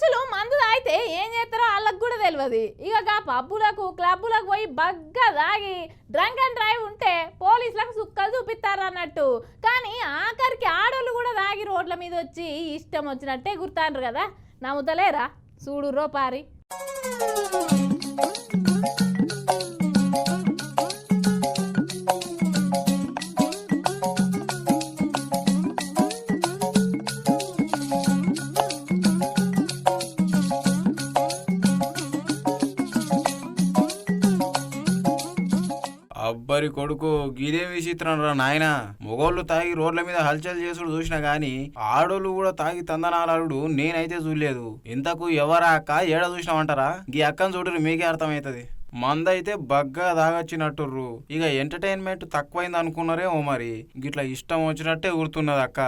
మనుషులు మందు తాగితే ఏం చేస్తారో వాళ్ళకు కూడా తెలియదు ఇక పబ్బులకు క్లబ్బులకు పోయి బగ్గా తాగి డ్రంక్ అండ్ డ్రైవ్ ఉంటే పోలీసులకు సుక్కలు చూపిస్తారు అన్నట్టు. కానీ ఆఖరికి ఆడోళ్ళు కూడా తాగి రోడ్ల మీద వచ్చి ఇష్టం వచ్చినట్టే గుర్తాండ్రు కదా. నమ్ముతలేరా చూడు రో పారి. కొడుకు గిదేం విచిత్రం రా నాయన? మొగోళ్ళు తాగి రోడ్ల మీద హల్చల్ చేసుడు చూసినా గాని ఆడోళ్ళు కూడా తాగి తందనాలాడు నేనైతే చూడలేదు. ఇంతకు ఎవరా అక్క? ఏడ చూసినామంటారా గీ అక్కను చూడరు మీకే అర్థమవుతుంది మందైతే బగ్గా తాగొచ్చినట్టుర్రు ఇక ఎంటర్టైన్మెంట్ తక్కువైంది అనుకున్నారేమో మరి. గిట్లా ఇష్టం వచ్చినట్టే ఊరుతున్నది అక్క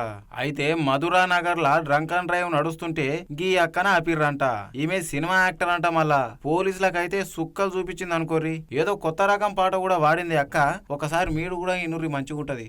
అయితే మధురా నగర్ లా డ్రంక్ అండ్ డ్రైవ్ నడుస్తుంటే గీ అక్కన ఆపిర్రంట. ఈమె సినిమా యాక్టర్ అంట మళ్ళా. పోలీసులకైతే సుక్కలు చూపించింది అనుకోర్రి ఏదో కొత్త రకం పాట కూడా వాడింది అక్క. ఒకసారి మీరు కూడా ఇనుర్రి మంచిగుంటది.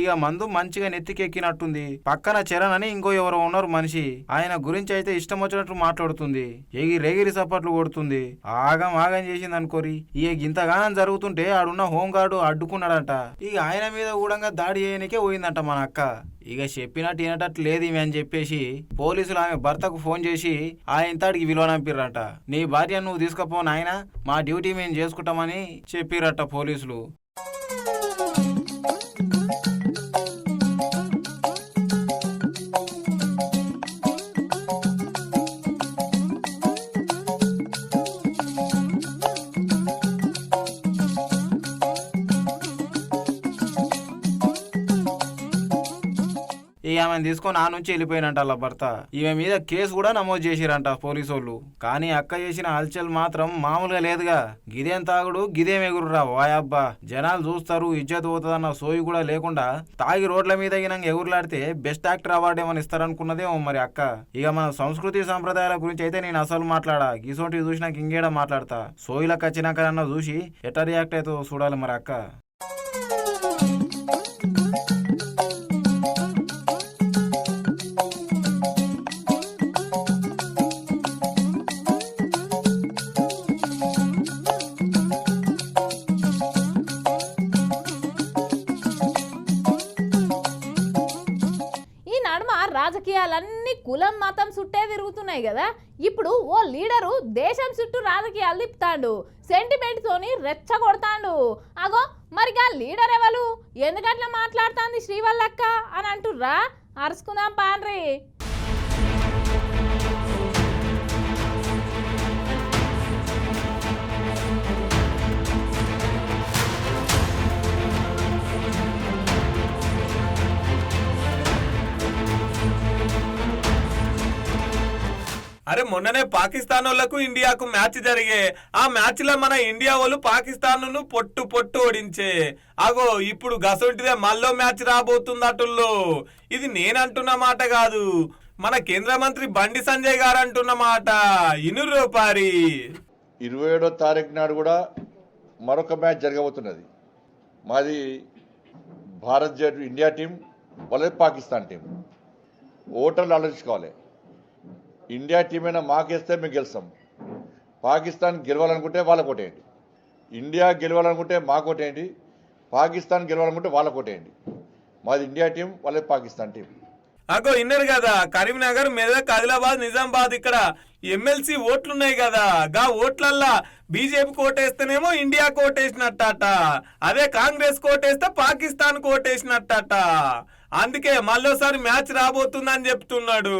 ఇక మందు మంచిగా నెత్తికెక్కినట్టుంది. పక్కన చరణ్ అని ఇంకో ఎవరో ఉన్నారు మనిషి. ఆయన గురించి అయితే ఇష్టం వచ్చినట్టు మాట్లాడుతుంది. ఎగిరి రెగిరి సపట్లు కొడుతుంది. ఆగం ఆగం చేసింది అనుకోరి. ఇక ఇంతగానం జరుగుతుంటే ఆడున్న హోంగార్డు అడ్డుకున్నాడంట. ఇక ఆయన మీద కూడా దాడి చేయనికే పోయిందంట మన అక్క. ఇక చెప్పినట్టు వినటట్టు లేదు ఇవి అని చెప్పేసి పోలీసులు ఆమె భర్తకు ఫోన్ చేసి ఆ ఇంతటికి విలువనంపిర్రంట నీ భార్య నువ్వు తీసుకపో నాయన. మా డ్యూటీ మేము చేసుకుంటామని చెప్పిరట పోలీసులు. ఆమెను తీసుకొని ఆ నుంచి వెళ్ళిపోయినంట వాళ్ళ భర్త. ఈమె మీద కేసు కూడా నమోదు చేసిరంట పోలీసు వాళ్ళు కానీ అక్క చేసిన హల్చల్ మాత్రం మామూలుగా లేదుగా. గిదేం తాగుడు గిదేం ఎగురురా వాయబ్బా జనాలు చూస్తారు ఇజ్జత్ పోతుందన్న సోయి కూడా లేకుండా తాగి రోడ్ల మీద గినంగా ఎగురులాడితే బెస్ట్ యాక్టర్ అవార్డు ఏమని ఇస్తారనుకున్నదేమో మరి అక్క. ఇక మన సంస్కృతి సంప్రదాయాల గురించి అయితే నేను అసలు మాట్లాడా. గిసోటి చూసినాక ఇంకేడా మాట్లాడతా? సోయిలకు వచ్చినాక చూసి ఎట్లా రియాక్ట్ అవుతుందో చూడాలి మరి అక్క. ఉన్నాయి కదా? ఇప్పుడు ఓ లీడరు దేశం చుట్టూ రాజకీయాలు తిప్పుతాండు. సెంటిమెంట్తోని రెచ్చగొడతాడు. రెచ్చగొడతాండు అగో మరిగా లీడర్ ఎవరు ఎందుకట్లా మాట్లాడుతాంది శ్రీవల్లక్క? అని అంటుర్రా? అరుచుకుందాం పాన్రి. అరే మొన్ననే పాకిస్తాన్ వాళ్ళకు ఇండియాకు మ్యాచ్ జరిగే ఆ మ్యాచ్లో మన ఇండియా వాళ్ళు పాకిస్తాన్ను పొట్టు పొట్టు ఓడించే. అగో ఇప్పుడు గసొంటిదే మళ్ళో మ్యాచ్ రాబోతుందటుల్లో. ఇది నేనంటున్న మాట కాదు. మన కేంద్ర మంత్రి బండి సంజయ్ గారు అంటున్న మాట. ఇనురు పారి ఇరవై ఏడో తారీఖు నాడు కూడా మరొక మ్యాచ్ జరగబోతున్నది. మాది భారత్ జట్టు ఇండియా టీం వాళ్ళది పాకిస్తాన్ టీం. ఓటర్లు ఆలోచించుకోవాలి. ఇండియా టీం అయినా మాకేస్తే మేము గెలుస్తాం. పాకిస్తాన్ గెలవాలనుకుంటే వాళ్ళకు ఓటేయండి ఇండియా గెలవాలనుకుంటే మాకు ఓటేయండి పాకిస్తాన్ గెలవాలనుకుంటే వాళ్ళకు ఓటేయండి మాది ఇండియా టీం వాళ్ళది పాకిస్తాన్ టీం. అగో ఇన్నర్ కదా. కరీంనగర్ మెదక్ ఆదిలాబాద్ నిజామాబాద్ ఇక్కడ ఎమ్మెల్సీ ఓట్లున్నాయి కదా. గా ఓట్లల్లా బీజేపీ కోటేస్తేనేమో ఇండియా కోటేసినట్టట. అదే కాంగ్రెస్ కోటేస్తే పాకిస్తాన్ కోటేసినట్టట. అందుకే మళ్ళోసారి మ్యాచ్ రాబోతుందని చెప్తున్నాడు.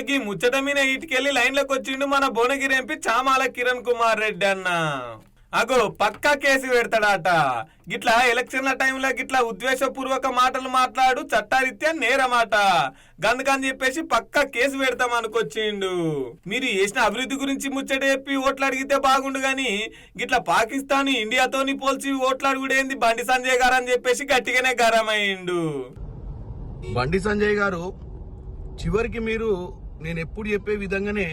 ఇక ముచ్చట మీద ఇటుకెళ్ళి లైన్లోకి వచ్చిండు మన భువనగిరి ఎంపీ చామాల కిరణ్ కుమార్ రెడ్డి అన్న. అగో పక్కా కేసు పెడతాడట. గిట్లా ఎలక్షన్ల టైంలో గిట్లా ఉద్దేశపూర్వక మాటలు మాట్లాడు చట్టారీత్యా నేరమాట. గందుకని చెప్పేసి పక్కా కేసు పెడతాం అనుకొచ్చిండు. మీరు చేసిన అభివృద్ధి గురించి ముచ్చట చెప్పి ఓట్లు అడిగితే బాగుండు గాని గిట్లా పాకిస్తాన్ ఇండియాతోని పోల్చి ఓట్లు అడుగుడేంది బండి సంజయ్ గారు అని చెప్పేసి గట్టిగానే గరమైండు. బండి సంజయ్ గారు చివరికి మీరు నేను ఎప్పుడు చెప్పే విధంగానే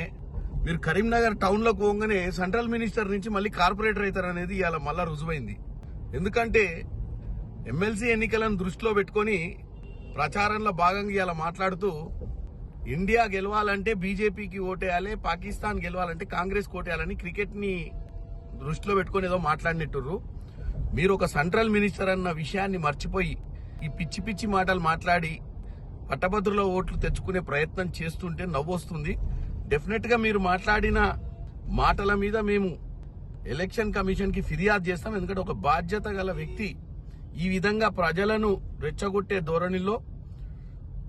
మీరు కరీంనగర్ టౌన్లో పోగానే సెంట్రల్ మినిస్టర్ నుంచి మళ్ళీ కార్పొరేటర్ అవుతారు అనేది ఇవాళ మళ్ళా రుజువైంది. ఎందుకంటే ఎమ్మెల్సీ ఎన్నికలను దృష్టిలో పెట్టుకొని ప్రచారంలో భాగంగా ఇలా మాట్లాడుతూ ఇండియా గెలవాలంటే బీజేపీకి ఓటేయాలి పాకిస్తాన్ గెలవాలంటే కాంగ్రెస్ ఓటేయాలని క్రికెట్ని దృష్టిలో పెట్టుకొని ఏదో మాట్లాడినట్టుర్రు. మీరు ఒక సెంట్రల్ మినిస్టర్ అన్న విషయాన్ని మర్చిపోయి ఈ పిచ్చి పిచ్చి మాటలు మాట్లాడి పట్టభద్రుల ఓట్లు తెచ్చుకునే ప్రయత్నం చేస్తుంటే నవ్వొస్తుంది. డెఫినెట్గా మీరు మాట్లాడిన మాటల మీద మేము ఎలక్షన్ కమిషన్కి ఫిర్యాదు చేస్తాం. ఎందుకంటే ఒక బాధ్యత గల వ్యక్తి ఈ విధంగా ప్రజలను రెచ్చగొట్టే ధోరణిలో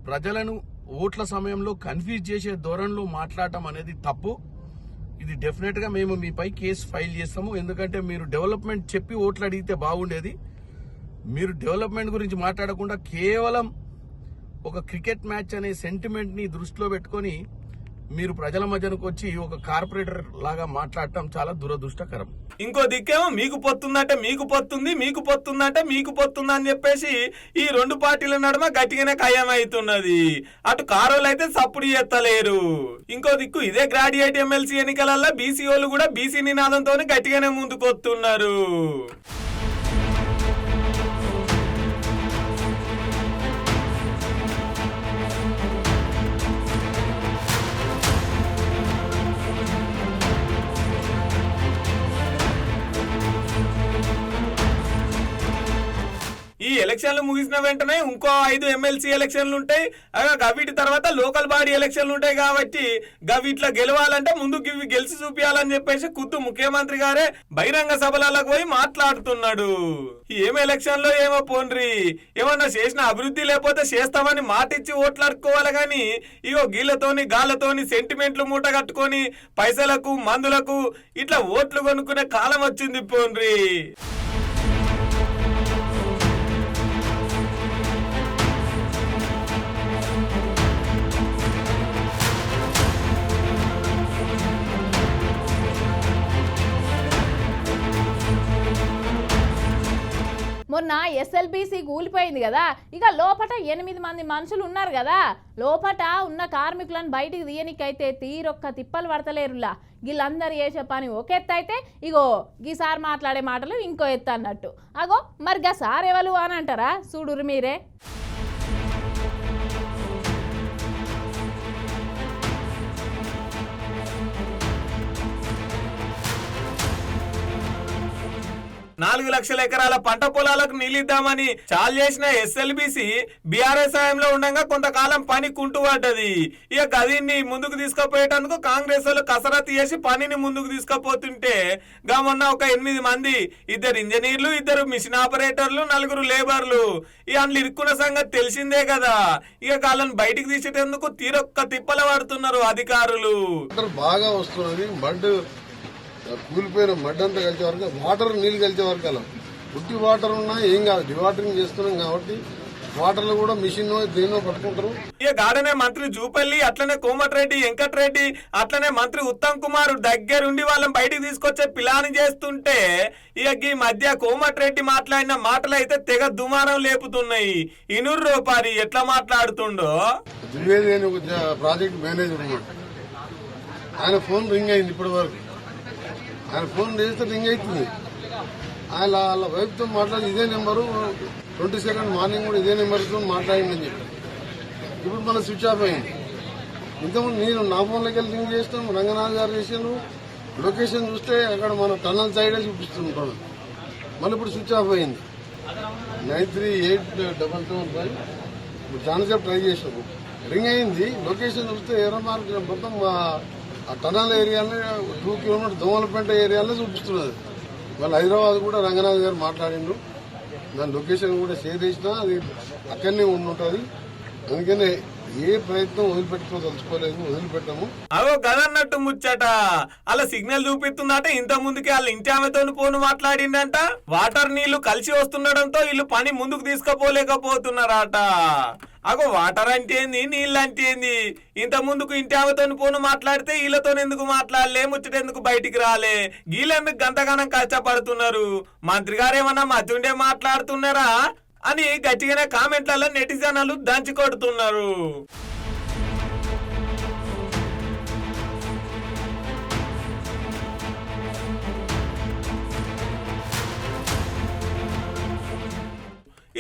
ప్రజలను ఓట్ల సమయంలో కన్ఫ్యూజ్ చేసే ధోరణిలో మాట్లాడటం అనేది తప్పు. ఇది డెఫినెట్గా మేము మీపై కేసు ఫైల్ చేస్తాము. ఎందుకంటే మీరు డెవలప్మెంట్ చెప్పి ఓట్లు అడిగితే బాగుండేది. మీరు డెవలప్మెంట్ గురించి మాట్లాడకుండా కేవలం ఒక క్రికెట్ మ్యాచ్ అనే సెంటిమెంట్ని దృష్టిలో పెట్టుకొని మీరు ప్రజల మధ్యనకు వచ్చి ఒక కార్పొరేటర్ లాగా మాట్లాడటం చాలా దురదృష్టకరం. ఇంకో దిక్కేమో మీకు పొత్తుందంటే మీకు పొత్తుంది మీకు పొత్తుందంటే మీకు పొత్తుంది అని చెప్పేసి ఈ రెండు పార్టీల నడుమ గట్టిగానే ఖాయం అవుతున్నది అటు కారోలు అయితే సప్పుడు ఎత్తలేరు ఇంకో దిక్కు ఇదే గ్రాడ్యుయేట్ ఎమ్మెల్సీ ఎన్నికలలో బీసీ వాళ్ళు కూడా బీసీ నినాదంతో గట్టిగానే ముందుకొస్తున్నారు ఈ ఎలక్షన్లు ముగిసిన వెంటనే ఇంకో ఐదు ఎమ్మెల్సీ ఎలక్షన్లు ఉంటాయి. అలా గవిటి తర్వాత లోకల్ బాడీ ఎలక్షన్లు ఉంటాయి కాబట్టి గవిట్లో గెలవాలంటే ముందు ఇవి గెలిచి చూపించాలని చెప్పేసి కుద్దు ముఖ్యమంత్రి గారే బహిరంగ సభలకు పోయి మాట్లాడుతున్నాడు. ఏం ఎలక్షన్లో ఏమో పోన్రి. ఏమన్నా చేసిన అభివృద్ధి లేకపోతే చేస్తామని మాట ఇచ్చి ఓట్లాడుకోవాలి కానీ ఇగో గీళ్ళతోని గాళ్ళతోని సెంటిమెంట్లు మూట కట్టుకొని పైసలకు మందులకు ఇట్లా ఓట్లు కొనుక్కునే కాలం వచ్చింది పోన్రి. మొన్న ఎస్ఎల్బిసి కూలిపోయింది కదా ఇక లోపట ఎనిమిది మంది మనుషులు ఉన్నారు కదా లోపట ఉన్న కార్మికులను బయటికి తీయనికైతే తీరొక్క తిప్పలు పడతలేరులా. వీళ్ళందరూ చేసే పని ఒక ఎత్తు అయితే ఇగో ఈ సార్ మాట్లాడే మాటలు ఇంకో ఎత్తు అన్నట్టు. అగో మరి గా సార్ ఎవరు అని అంటారా? చూడురు మీరే. నాలుగు లక్షల ఎకరాల పంట పొలాలకు నీళ్ళిద్దామని చాలు చేసిన ఎస్ఎల్బిసి బీఆర్ఎస్ హయాంలో ఉండగా కొంతకాలం పని కుంటుపడ్డది. ఇక గదిని ముందుకు తీసుకుపోయేటందుకు కాంగ్రెస్ వాళ్ళు కసరత్తు చేసి పనిని ముందుకు తీసుకుపోతుంటే గా మొన్న ఒక ఎనిమిది మంది ఇద్దరు ఇంజనీర్లు ఇద్దరు మిషన్ ఆపరేటర్లు నలుగురు లేబర్లు ఇక అందులో ఇరుక్కున్న సంగతి తెలిసిందే కదా. ఇక వాళ్ళని బయటికి తీసేటందుకు తీరొక్క తిప్పల పడుతున్నారు అధికారులు. బాగా వస్తున్నది మడ్ కూలిపోయిన మడ్ అంతా కలిసే వరకు వాటర్ నీళ్ళు కలిసే వరకు అలా. ఉట్టి వాటర్ ఉన్నా ఏం కాదు డివాటరింగ్ చేస్తున్నాం కాబట్టి వాటర్లో కూడా మిషన్ దేనో పట్టుకుంటారు. ఇక గాడనే మంత్రి జూపల్లి అట్లనే కోమటిరెడ్డి వెంకటరెడ్డి అట్లనే మంత్రి ఉత్తమ్ కుమార్ దగ్గరుండి వాళ్ళని బయటికి తీసుకొచ్చే పిలాని చేస్తుంటే ఇక ఈ మధ్య కోమటిరెడ్డి మాట్లాడిన మాటలు అయితే తెగ దుమారం లేపుతున్నాయి. ఇనురు రూపారి ఎట్లా మాట్లాడుతుండో? ద్వివేది అని ఒక జ- ప్రాజెక్ట్ మేనేజర్ ఉన్నాడు. ఆయన ఫోన్ రింగ్ అయింది ఇప్పటి వరకు ఆయన ఫోన్ చేస్తే రింగ్ అవుతుంది. ఆయన వాళ్ళ వైఫ్తో మాట్లాడి ఇదే నెంబరు ట్వంటీ సెకండ్ మార్నింగ్ కూడా ఇదే నెంబర్తో మాట్లాడిందని చెప్పి. ఇప్పుడు మన స్విచ్ ఆఫ్ అయింది. ఇంతకుముందు నేను నా ఫోన్లోకి వెళ్ళి రింగ్ చేస్తాం రంగనాథ్ గారు చేసాను లొకేషన్ చూస్తే అక్కడ మన టన్నల్ సైడే చూపిస్తుంటాం మళ్ళీ ఇప్పుడు స్విచ్ ఆఫ్ అయింది. Nine three eight double seven five. ఇప్పుడు చాలాసేపు ట్రై చేసాము రింగ్ అయింది. లొకేషన్ చూస్తే ఎర్ర మార్క్ మొత్తం ఆ- టనల్ ఏరియాలో టూ కిలోమీటర్ దోమలపేట ఏరియాలో చూపిస్తున్నది. మళ్ళీ హైదరాబాద్ కూడా రంగనాథ్ గారు మాట్లాడిండు. దాని లొకేషన్ కూడా షేర్ చేసినా అది అక్కడనే ఉండి అందుకనే ఏ ప్రయత్నం వదిలిపెట్టుకోదలుచుకోలేదు వదిలిపెట్టము. అవో కదన్నట్టు ముచ్చట. అలా సిగ్నల్ చూపిస్తుందట ఇంత ముందుకే వాళ్ళ ఇంటి ఆమెతో ఫోన్ మాట్లాడిందంట వాటర్ నీళ్ళు కలిసి వస్తుండడంతో వీళ్ళు పని ముందుకు తీసుకుపోలేకపోతున్నారట. అగో వాటర్ అంటే ఏంది? నీళ్ళు అంటే ఏంది? ఇంత ముందుకు ఇంటి ఆమెతో పోను మాట్లాడితే వీళ్ళతో ఎందుకు మాట్లాడలే? ముచ్చట ఎందుకు బయటికి రాలే? వీళ్ళెందుకు గంతగానం కష్టపడుతున్నారు? మంత్రి గారు ఏమన్నా మధ్యుండే మాట్లాడుతున్నారా? అని గట్టిగానే కామెంట్లలో నెటిజనాలు దంచి కొడుతున్నారు.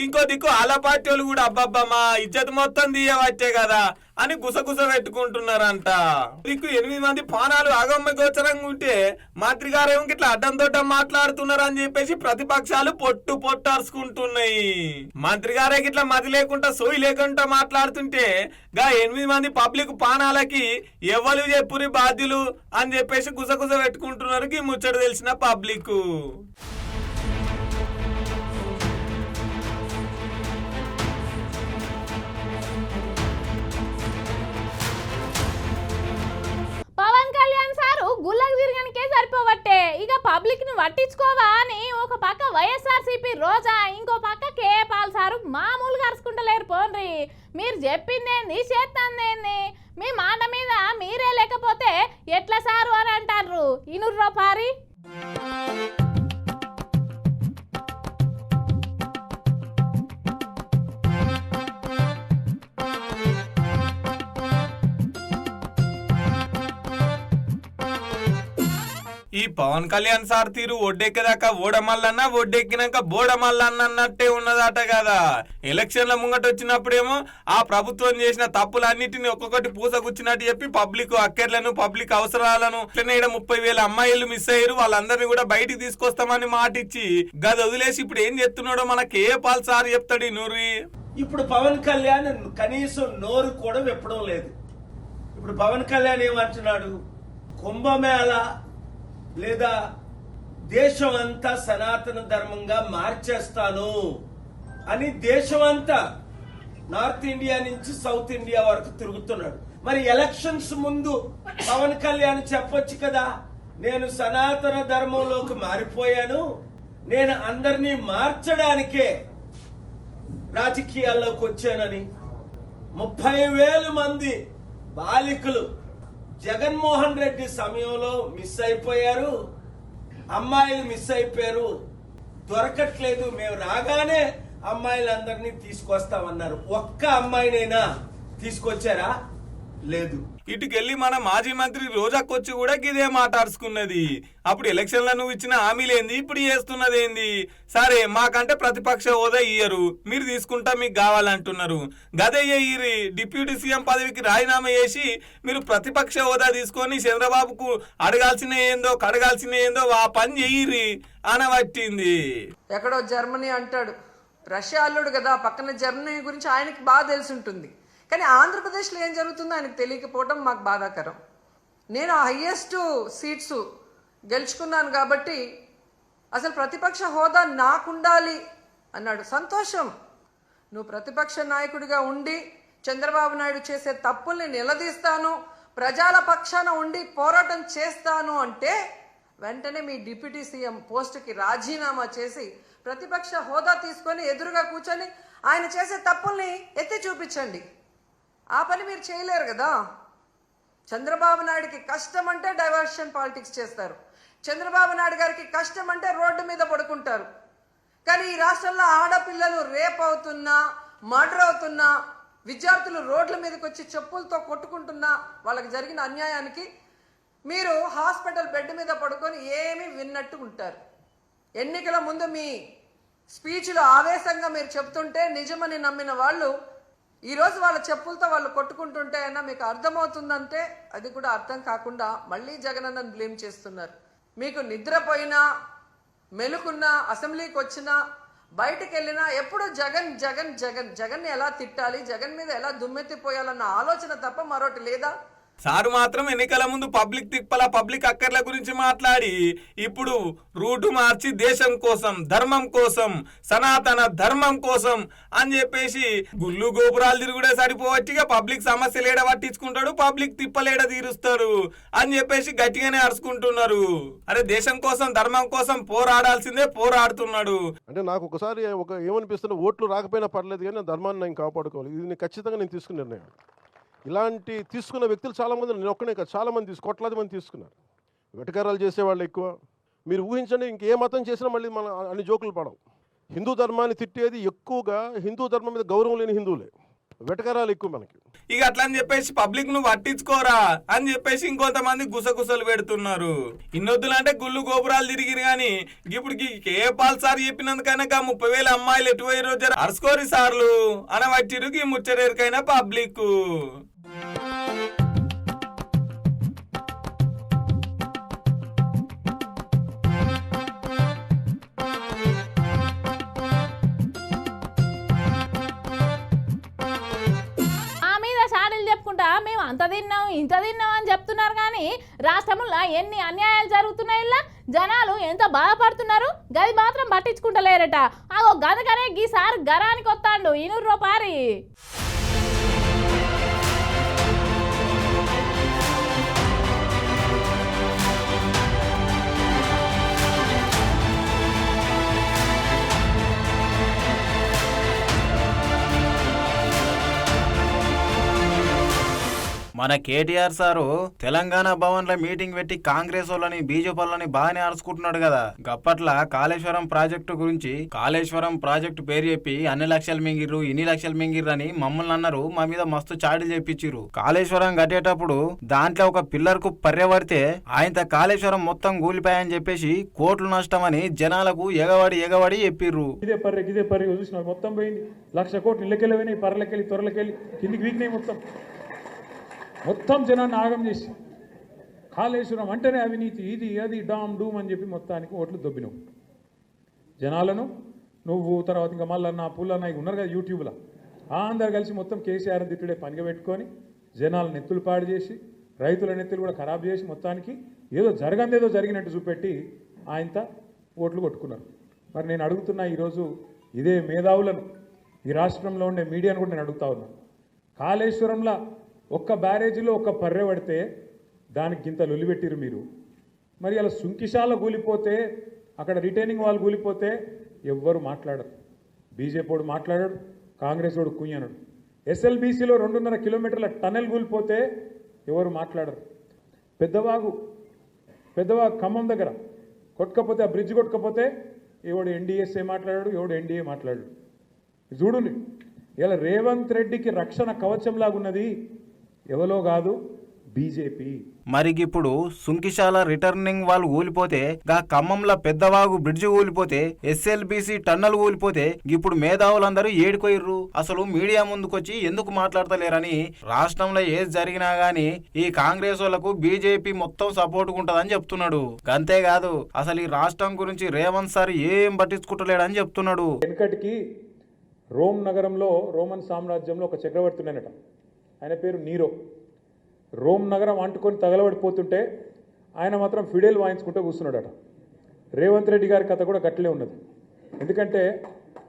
ఇంకో దిక్కు ఆల పార్టీ వాళ్ళు కూడా అబ్బబ్బా మా ఇజ్జత్ మొత్తం తీయవచ్చే కదా అని గుసగుస పెట్టుకుంటున్నారంట. దిక్కు ఎనిమిది మంది పానాలు అగమ్మ గోచరంగా ఉంటే మంత్రి గారేమో ఇట్లా అడ్డం తోట మాట్లాడుతున్నారు అని చెప్పేసి ప్రతిపక్షాలు పొట్టు పొట్టార్చుకుంటున్నాయి. మంత్రి గారే ఇట్లా మతి లేకుండా సోయి లేకుండా మాట్లాడుతుంటే గా ఎనిమిది మంది పబ్లిక్ పానాలకి ఎవరు చెప్పుని బాధ్యులు అని చెప్పేసి గుసగుస పెట్టుకుంటున్నారు ఈ ముచ్చట తెలిసిన పబ్లిక్ పవన్ కళ్యాణ్ సారు గుల్లకు తిరగనికే సరిపోవట్టే. ఇక పబ్లిక్ను పట్టించుకోవా అని ఒక పక్క వైఎస్ఆర్సీపీ రోజా ఇంకో పక్క కేఏ పాల్ సారు మామూలుగా అరుచుకుంటలేరు పోన్రి. మీరు చెప్పిందేంది చేస్తాందేంది మీ మాట మీద మీరే లేకపోతే ఎట్లా సారు అని అంటారు ఇనుర్రో పారి. ఈ పవన్ కళ్యాణ్ సార్ తీరు ఒడ్డెక్కేదాకా ఓడమల్లన్న ఒడ్డెక్కినాక బోడమల్లన్న అన్నట్టే ఉన్నదట కదా. ఎలక్షన్ల ముంగట వచ్చినప్పుడేమో ఆ ప్రభుత్వం చేసిన తప్పులన్నిటిని ఒక్కొక్కటి పూసగుచ్చినట్టు చెప్పి పబ్లిక్ అక్కర్లను పబ్లిక్ అవసరాలను ఇట్లనే ముప్పై వేల అమ్మాయిలు మిస్ అయ్యారు. వాళ్ళందరినీ కూడా బయటికి తీసుకొస్తామని మాట ఇచ్చి గది వదిలేసి ఇప్పుడు ఏం చెప్తున్నాడో మనకి ఏ పాల్ సార్ చెప్తాడు నూరి? ఇప్పుడు పవన్ కళ్యాణ్ కనీసం నోరు కూడా విప్పడం లేదు. ఇప్పుడు పవన్ కళ్యాణ్ ఏమంటున్నాడు? కుంభమేళ లేదా దేశం అంతా సనాతన ధర్మంగా మార్చేస్తాను అని దేశం అంతా నార్త్ ఇండియా నుంచి సౌత్ ఇండియా వరకు తిరుగుతున్నాడు. మరి ఎలక్షన్స్ ముందు పవన్ కళ్యాణ్ చెప్పొచ్చు కదా నేను సనాతన ధర్మంలోకి మారిపోయాను నేను అందరినీ మార్చడానికే రాజకీయాల్లోకి వచ్చానని ముప్పై వేల మంది బాలికలు జగన్మోహన్ రెడ్డి సమయంలో మిస్ అయిపోయారు. అమ్మాయిలు మిస్ అయిపోయారు. దొరకట్లేదు. మేము రాగానే అమ్మాయిలందరినీ తీసుకొస్తామన్నారు. ఒక్క అమ్మాయినైనా తీసుకొచ్చారా? లేదు. ఇటుకెళ్ళి మన మాజీ మంత్రి రోజాకొచ్చి కూడా గిదే మాట్లాడుచుకున్నది అప్పుడు ఎలక్షన్లో నువ్వు ఇచ్చిన హామీలేంది ఇప్పుడు చేస్తున్నదేంది? సరే మాకంటే ప్రతిపక్ష హోదా ఇయ్యరు. మీరు తీసుకుంటా మీకు కావాలంటున్నారు. గదే ఇయ్యి డిప్యూటీ సీఎం పదవికి రాజీనామా చేసి మీరు ప్రతిపక్ష హోదా తీసుకొని చంద్రబాబుకు అడగాల్సిన ఏందో కడగాల్సిన ఏందో ఆ పని చెయ్యిరి అనబట్టింది ఎక్కడో జర్మనీ అంటాడు. రష్యా అల్లుడు కదా పక్కన జర్మనీ గురించి ఆయనకి బాగా తెలిసి ఉంటుంది కానీ ఆంధ్రప్రదేశ్లో ఏం జరుగుతుందో ఆయనకు తెలియకపోవడం మాకు బాధాకరం. నేను హయ్యెస్ట్ సీట్స్ గెలుచుకున్నాను కాబట్టి అసలు ప్రతిపక్ష హోదా నాకుండాలి అన్నాడు. సంతోషం. నువ్వు ప్రతిపక్ష నాయకుడిగా ఉండి చంద్రబాబు నాయుడు చేసే తప్పుల్ని నిలదీస్తాను ప్రజల పక్షాన ఉండి పోరాటం చేస్తాను అంటే వెంటనే మీ డిప్యూటీ సీఎం పోస్టుకి రాజీనామా చేసి ప్రతిపక్ష హోదా తీసుకొని ఎదురుగా కూర్చొని ఆయన చేసే తప్పుల్ని ఎత్తి చూపించండి. ఆ పని మీరు చేయలేరు కదా? చంద్రబాబు నాయుడికి కష్టం అంటే డైవర్షన్ పాలిటిక్స్ చేస్తారు. చంద్రబాబు నాయుడు గారికి కష్టం అంటే రోడ్డు మీద పడుకుంటారు. కానీ ఈ రాష్ట్రంలో ఆడపిల్లలు రేప్ అవుతున్నా మర్డర్ అవుతున్నా విద్యార్థులు రోడ్ల మీదకి వచ్చి చెప్పులతో కొట్టుకుంటున్నా వాళ్ళకి జరిగిన అన్యాయానికి మీరు హాస్పిటల్ బెడ్ మీద పడుకొని ఏమీ విన్నట్టు ఉంటారు. ఎన్నికల ముందు మీ స్పీచ్లో ఆవేశంగా మీరు చెప్తుంటే నిజమని నమ్మిన వాళ్ళు ఈరోజు వాళ్ళ చెప్పులతో వాళ్ళు కొట్టుకుంటుంటే అయినా మీకు అర్థమవుతుందంటే అది కూడా అర్థం కాకుండా మళ్ళీ జగనన్నను బ్లేమ్ చేస్తున్నారు. మీకు నిద్రపోయినా మెలుకున్నా అసెంబ్లీకి వచ్చినా బయటికి వెళ్ళినా ఎప్పుడు జగన్ జగన్ జగన్ జగన్ని ఎలా తిట్టాలి జగన్ మీద ఎలా దుమ్మెత్తిపోయాలన్న ఆలోచన తప్ప మరొకటి లేదా? సారు మాత్రం ఎన్నికల ముందు పబ్లిక్ తిప్పల పబ్లిక్ అక్కర్ల గురించి మాట్లాడి ఇప్పుడు రూటు మార్చి దేశం కోసం ధర్మం కోసం సనాతన ధర్మం కోసం అని చెప్పేసి గుళ్ళు గోపురాలు తిరుగుడే సరిపోవచ్చుగా పబ్లిక్ సమస్యలు ఏడ పట్టించుకుంటాడు పబ్లిక్ తిప్పలేడ తీరుస్తాడు అని చెప్పేసి గట్టిగానే అరుచుకుంటున్నారు. అరే దేశం కోసం ధర్మం కోసం పోరాడాల్సిందే పోరాడుతున్నాడు. అంటే నాకు ఒకసారి ఒక ఏమనిపిస్తున్న ఓట్లు రాకపోయినా పర్లేదు కానీ ధర్మాన్ని నేను కాపాడుకోవాలి. ఇది ఖచ్చితంగా నేను తీసుకున్న నిర్ణయం. ఇలాంటి తీసుకున్న వ్యక్తులు చాలామంది నేను ఒక్కనే కాదు చాలామంది తీసుకు మంది తీసుకున్నారు. వెటకారాలు చేసేవాళ్ళు ఎక్కువ. మీరు ఊహించండి ఇంకే మతం చేసినా మళ్ళీ మన అన్ని జోకులు పడవు. హిందూ ధర్మాన్ని తిట్టేది ఎక్కువగా హిందూ ధర్మం మీద గౌరవం లేని హిందువులే. వెటకరాలు ఎక్కువ మనకి. ఇక అట్లా అని చెప్పేసి పబ్లిక్ను పట్టించుకోరా అని చెప్పేసి ఇంకొంతమంది గుసగుసలు పెడుతున్నారు. ఇన్నొద్దులు అంటే గుళ్ళు గోపురాలు తిరిగిరు గాని ఇప్పుడు ఏ పాల్ సార్ చెప్పినందుకైనా ముప్పై వేల అమ్మాయిలు ఎటువై పోయి రోజు అరుసుకోరి సార్లు వచ్చిరు ఈ ముచ్చటేరికైనా పబ్లిక్ ఇంత తిన్నాం అని చెప్తున్నారు కానీ రాష్ట్రంలో ఎన్ని అన్యాయాలు జరుగుతున్నాయి ఇలా? జనాలు ఎంత బాధపడుతున్నారు? గది మాత్రం పట్టించుకుంటలేరట. అగో గదకనే గీసారి గరానికి వస్తాండు. ఇనూరు రూపారి మన కేటీఆర్ సారు తెలంగాణ భవన్లో మీటింగ్ పెట్టి కాంగ్రెస్ వాళ్ళని బీజేపీ వాళ్ళని బాగానే అరుచుకుంటున్నాడు కదా. గప్పట్ల కాళేశ్వరం ప్రాజెక్టు గురించి కాళేశ్వరం ప్రాజెక్టు పేరు చెప్పి అన్ని లక్షలు మింగిర్రు ఇన్ని లక్షలు మింగిర్రు అని మమ్మల్ని అన్నారు మా మీద మస్తు చాడీలు చెప్పించిర్రు కాళేశ్వరం కట్టేటప్పుడు దాంట్లో ఒక పిల్లర్కు పర్యవడితే ఆయన కాళేశ్వరం మొత్తం కూలిపోయాయని చెప్పేసి కోట్లు నష్టమని జనాలకు ఎగవాడి ఎగవాడి చెప్పిర్రు. ఇదే పర్రె ఇదే పర్రె చూసిన మొత్తం పోయింది. లక్ష కోట్లు ఇళ్ళకెళ్ళి పోయినాయి త్వరలకెళ్ళి కిందికి వీకినాయి మొత్తం. మొత్తం జనాన్ని ఆగం చేసి కాళేశ్వరం అంటేనే అవినీతి ఇది అది డామ్ డూమ్ అని చెప్పి మొత్తానికి ఓట్లు దొబ్బినవు. జనాలను నువ్వు తర్వాత ఇంకా మళ్ళీ పుల్లన్న ఇక ఉన్నారు కదా యూట్యూబ్లో. అందరు కలిసి మొత్తం కేసీఆర్ తిట్టుడే పనిగా పెట్టుకొని జనాల నెత్తులు పాడు చేసి రైతుల నెత్తులు కూడా ఖరాబ్ చేసి మొత్తానికి ఏదో జరగందేదో జరిగినట్టు చూపెట్టి ఆయనత ఓట్లు కొట్టుకున్నారు. మరి నేను అడుగుతున్నా ఈరోజు ఇదే మేధావులను ఈ రాష్ట్రంలో ఉండే మీడియాను కూడా నేను అడుగుతా ఉన్నాను కాళేశ్వరంలో ఒక్క బ్యారేజీలో ఒక్క పర్రె పడితే దానికి గింత లొలిపెట్టిరు మీరు. మరి అలా సుంకిశాల కూలిపోతే అక్కడ రిటైనింగ్ వాళ్ళు కూలిపోతే ఎవ్వరు మాట్లాడరు. బీజేపీ వాడు మాట్లాడాడు కాంగ్రెస్ వాడు కుయ్యనడు ఎస్ఎల్బీసీలో రెండున్నర కిలోమీటర్ల టనెల్ కూలిపోతే ఎవరు మాట్లాడరు. పెద్దవాగు పెద్దవాగు ఖమ్మం దగ్గర కొట్టుకపోతే ఆ బ్రిడ్జ్ కొట్టుకపోతే ఎవడు ఎన్డీఎస్ఏ మాట్లాడాడు ఎవడు ఎన్డీఏ మాట్లాడాడు. చూడండి ఇలా రేవంత్ రెడ్డికి రక్షణ కవచంలాగున్నది ఎవలో కాదు బీజేపీ. మరి ఇప్పుడు సుంకిశాల రిటర్నింగ్ వాళ్ళు ఊలిపోతే గా ఖమ్మంలో పెద్దవాగు బ్రిడ్జ్ ఊలిపోతే ఎస్ఎల్బిసి టన్నల్ ఊలిపోతే ఇప్పుడు మేధావులందరూ ఏడుకోయిర్రు అసలు మీడియా ముందుకొచ్చి ఎందుకు మాట్లాడతలేరని రాష్ట్రంలో ఏది జరిగినా గానీ ఈ కాంగ్రెస్ వాళ్ళకు బీజేపీ మొత్తం సపోర్ట్ ఉంటదని చెప్తున్నాడు. అంతేకాదు అసలు ఈ రాష్ట్రం గురించి రేవంత్ సార్ ఏం పట్టించుకుంటలేడని చెప్తున్నాడు. వెనుకటికి రోమ్ నగరంలో రోమన్ సామ్రాజ్యంలో ఒక చక్రవర్తి ఉన్నానట ఆయన పేరు నీరో. రోమ్ నగరం అంటుకొని తగలబడిపోతుంటే ఆయన మాత్రం ఫిడేల్ వాయించుకుంటూ కూర్చున్నాడట. రేవంత్ రెడ్డి గారి కథ కూడా గట్లే ఉన్నది. ఎందుకంటే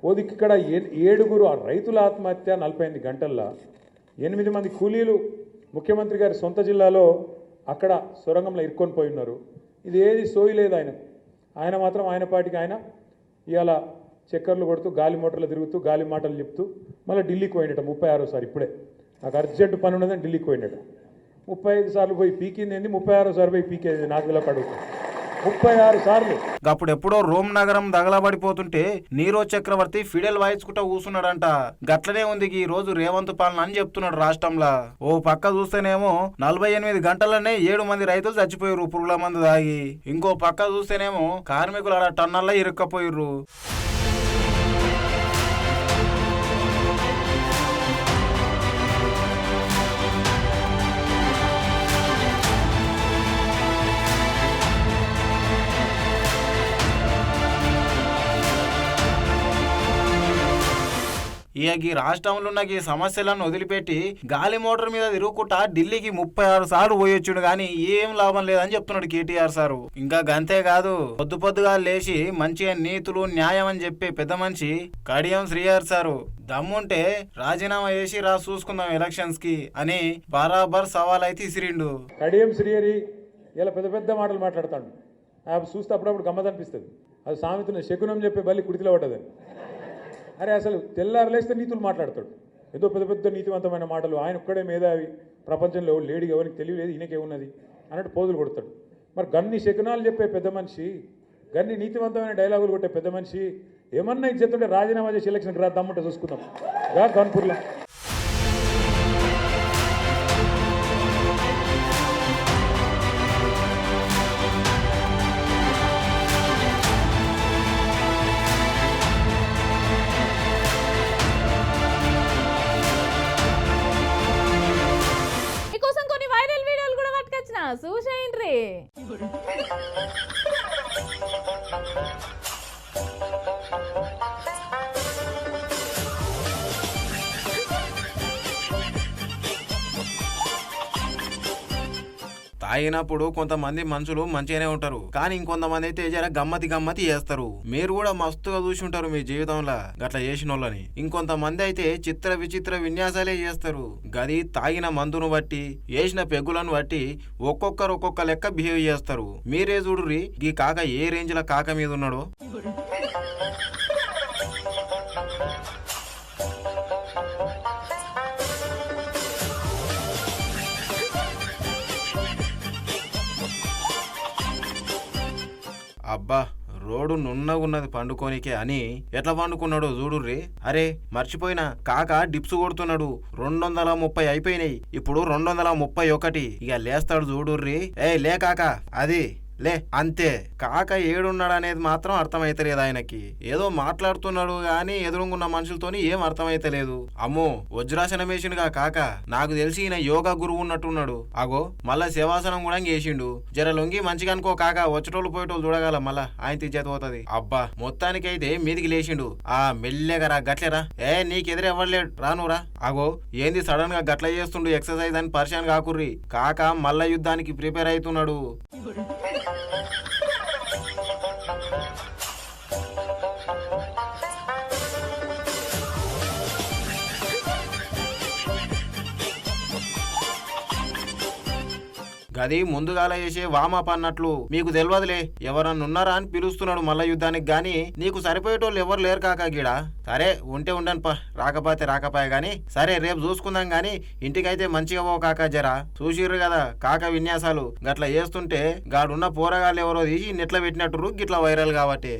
ఓదికి ఇక్కడ ఏ- ఏడుగురు ఆ రైతుల ఆత్మహత్య నలభై ఎనిమిది గంటల్లో ఎనిమిది మంది కూలీలు ముఖ్యమంత్రి గారి సొంత జిల్లాలో అక్కడ సొరంగంలో ఇరుక్కొని పోయి ఉన్నారు. ఇది ఏది సోయి లేదు ఆయన. ఆయన మాత్రం ఆయన పాటికి ఆయన ఇవాళ చక్కర్లు కొడుతూ గాలి మోటార్లు తిరుగుతూ గాలి మాటలు చెప్తూ మళ్ళీ ఢిల్లీకి పోయినట ముప్పై ఆరోసారి ఇప్పుడే. నాకు అర్జెంట్ పని ఉన్నదని ఢిల్లీకి పోయినాడు. ముప్పై ఐదు సార్లు పోయి పీకింది ఏంది? ముప్పై ఆరో సార్లు పోయి పీకేది నాకు ఇలా ముప్పై ఆరు సార్లు. అప్పుడు ఎప్పుడో రోమ్ నగరం దగలబడిపోతుంటే నీరో చక్రవర్తి ఫిడెల్ వాయించుకుంటా కూసున్నాడంట. గట్లనే ఉంది ఈ రోజు రేవంత్ పాలన అని చెప్తున్నాడు రాష్ట్రంలో. ఓ పక్క చూస్తేనేమో నలభై ఎనిమిది గంటలనే ఏడు మంది రైతులు చచ్చిపోయారు పురుగుల మందు తాగి. ఇంకో పక్క చూస్తేనేమో కార్మికులు అలా టన్నల్లో ఇరుక్కపోయిర్రు. ఇక ఈ రాష్ట్రంలో ఉన్న ఈ సమస్యలను వదిలిపెట్టి గాలి మోటార్ మీద తిరుగుకుంటా ఢిల్లీకి ముప్పై ఆరు సార్లు పోయొచ్చుడు కానీ ఏం లాభం లేదని చెప్తున్నాడు కేటీఆర్ సారు. ఇంకా గంతే కాదు పొద్దు పొద్దుగా లేచి మంచిగా నీతులు న్యాయం అని చెప్పే పెద్ద మనిషి కడియం శ్రీహర్ సారు. దమ్ముంటే రాజీనామా చేసి రా చూసుకుందాం ఎలక్షన్స్కి అని బరాబర్ సవాల్ అయితే ఇసిరిండు. కడియం శ్రీహరి ఇలా పెద్ద పెద్ద మాటలు మాట్లాడతాడు. చూస్తే అప్పుడప్పుడు గమ్మత్ అనిపిస్తుంది అది సామెతను శకునం చెప్పే బల్లి కుడితిలో పడ్డదని. అరే అసలు తెల్లారు లేస్తే నీతులు మాట్లాడతాడు. ఏదో పెద్ద పెద్ద నీతివంతమైన మాటలు. ఆయన ఒక్కడే మేధావి. ప్రపంచంలో లేడి ఎవరికి తెలియలేదు ఈయనకే ఉన్నది అన్నట్టు పోజులు కొడతాడు. మరి గన్ని శకునాలు చెప్పే పెద్ద మనిషి గన్ని నీతివంతమైన డైలాగులు కొట్టే పెద్ద మనిషి ఏమన్నా ఇచ్చేస్తుంటే రాజీనామా చేసి ఎలక్షన్కి రా దమ్ముంటే చూసుకుందాం. రా కాన్పూర్లో. లేనప్పుడు కొంతమంది మనుషులు మంచిగానే ఉంటారు. కానీ ఇంకొంతమంది అయితే జర గమ్మతి గమ్మతి చేస్తారు. మీరు కూడా మస్తుగా చూసి ఉంటారు మీ జీవితంలో. గట్లా చేసిన వాళ్ళని ఇంకొంతమంది అయితే చిత్ర విచిత్ర విన్యాసాలే చేస్తారు. గది తాగిన మందును బట్టి వేసిన పెగ్గులను బట్టి ఒక్కొక్కరు ఒక్కొక్క లెక్క బిహేవ్ చేస్తారు. మీరే చూడుర్రి ఈ కాక ఏ రేంజ్లో కాక మీద ఉన్నాడో? అబ్బా రోడ్డు నున్నగున్నది పండుకోనికే అని ఎట్లా పండుకున్నాడో చూడుర్రి. అరే మర్చిపోయిన కాక డిప్స్ కొడుతున్నాడు. రెండు వందల ముప్పై అయిపోయినాయి. ఇప్పుడు రెండు వందల ముప్పై ఒకటి. ఇక లేస్తాడు చూడుర్రి. ఏ లే కాక అది. లే అంతే. కాక ఏడున్నాడు అనేది మాత్రం అర్థమైతలేదు ఆయనకి. ఏదో మాట్లాడుతున్నాడు గాని ఎదురుగున్న మనుషులతోని ఏం అర్థమైతలేదు. అమ్మో వజ్రాసనం వేసిండుగా కాక. నాకు తెలిసి ఈయన యోగా గురువు ఉన్నట్టున్నాడు. అగో మళ్ళా శివాసనం కూడా చేసిండు. జర లొంగి మంచిగా అనుకో కాక వచ్చేటోళ్ళు పోయేటోళ్ళు చూడగల మళ్ళా ఆయన తిజ్జత పోతుంది. అబ్బా మొత్తానికైతే మీదికి లేచిండు. ఆ మెల్లెగా రా గట్లేరా ఏ నీకెదురు ఎవ్వలేడు రానురా అగో ఏంది సడన్గా గట్ల చేస్తుండు ఎక్సర్సైజ్ అని పరిశాన్ కాకుర్రి కాక మల్ల యుద్ధానికి ప్రిపేర్ అవుతున్నాడు Thank you. గది ముందుగాల చేసే వామప్ అన్నట్లు మీకు తెలియదులే ఎవరన్నా ఉన్నారా అని పిలుస్తున్నాడు మల్ల యుద్ధానికి గాని. నీకు సరిపోయేటోళ్ళు ఎవరు లేరు కాక గీడ. సరే ఉంటే ఉండను పా. రాకపోతే రాకపోయా గాని. సరే రేపు చూసుకుందాం గాని. ఇంటికైతే మంచిగా పో కాక జరా. చూసిర్రు కదా కాక విన్యాసాలు. గట్లా చేస్తుంటే గాడున్న పోరగాళ్ళు ఎవరో తీసి నెట్ల పెట్టినట్టు గిట్లా వైరల్ కాబట్టి.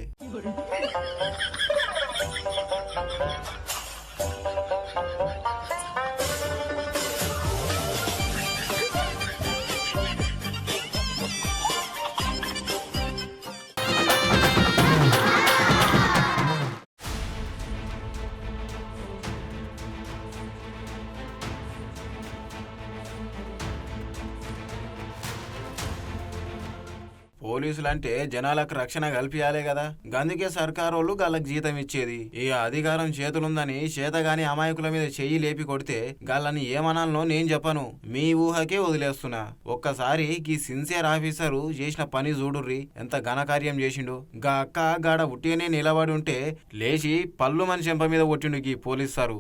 పోలీసులు అంటే జనాలకు రక్షణ కల్పియాలే కదా. గందుకే సర్కారోళ్ళు గాళ్ళకి జీతం ఇచ్చేది. ఈ అధికారం చేతులుందని చేతగాని అమాయకుల మీద చెయ్యి లేపి కొడితే గాళ్ళని ఏమనాలనో నేను చెప్పను. మీ ఊహకే వదిలేస్తున్నా. ఒక్కసారి ఈ సిన్సియర్ ఆఫీసరు చేసిన పని చూడుర్రి. ఎంత ఘనకార్యం చేసిండు. గా అక్క గాడ ఉట్టిగానే నిలబడి ఉంటే లేచి పళ్ళు మన చెంప మీద కొట్టిండు ఈ పోలీస్ సారు.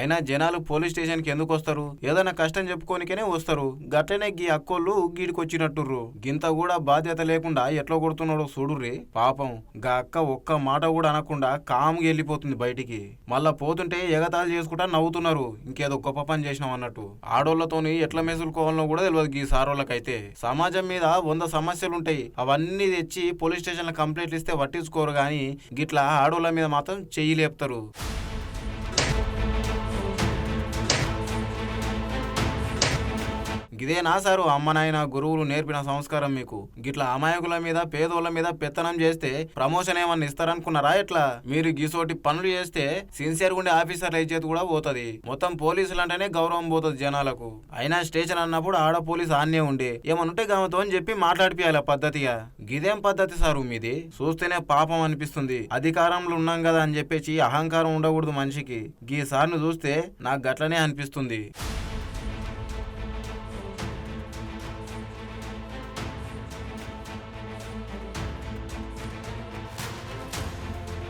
అయినా జనాలు పోలీస్ స్టేషన్కి ఎందుకు వస్తారు ఏదైనా కష్టం చెప్పుకోనికనే వస్తారు. గట్లనే గీ అక్కోళ్ళు గీడికొచ్చినట్టుర్రు. గింత కూడా బాధ్యత లేకుండా ఎట్లా కొడుతున్నాడో చూడుర్రి పాపం గా అక్క ఒక్క మాట కూడా అనకుండా కామ్గా వెళ్ళిపోతుంది బయటికి. మళ్ళా పోతుంటే ఎగతాళి చేసుకుంటా నవ్వుతున్నారు. ఇంకేదో గొప్ప పని చేసినాం అన్నట్టు. ఆడోళ్ళతోని ఎట్లా మెసులుకోవాలనో కూడా తెలియదు గీ సారోళ్ళకైతే. సమాజం మీద వంద సమస్యలు ఉంటాయి అవన్నీ తెచ్చి పోలీస్ స్టేషన్ కంప్లైంట్లు ఇస్తే పట్టించుకోరు కానీ గిట్లా ఆడోళ్ళ మీద మాత్రం చెయ్యి లేపుతారు. గిదేనా సారు? అమ్మ నాయన గురువులు నేర్పిన సంస్కారం మీకు. గిట్లా అమాయకుల మీద పేదోళ్ళ మీద పెత్తనం చేస్తే ప్రమోషన్ ఏమన్నా ఇస్తారనుకున్నారా ఎట్లా? మీరు గిసోటి పనులు చేస్తే సిన్సియర్ ఉండే ఆఫీసర్ల ఇచ్చేది కూడా పోతుంది. మొత్తం పోలీసులు అంటేనే గౌరవం పోతుంది జనాలకు. అయినా స్టేషన్ అన్నప్పుడు ఆడ పోలీస్ ఆన్నే ఉండే. ఏమనుంటే గమతో అని చెప్పి మాట్లాడిపియాలి పద్ధతిగా. గిదేం పద్ధతి సారు మీది? చూస్తేనే పాపం అనిపిస్తుంది. అధికారంలో ఉన్నాం కదా అని చెప్పేసి అహంకారం ఉండకూడదు మనిషికి. గీ సార్ను చూస్తే నాకు గట్లనే అనిపిస్తుంది.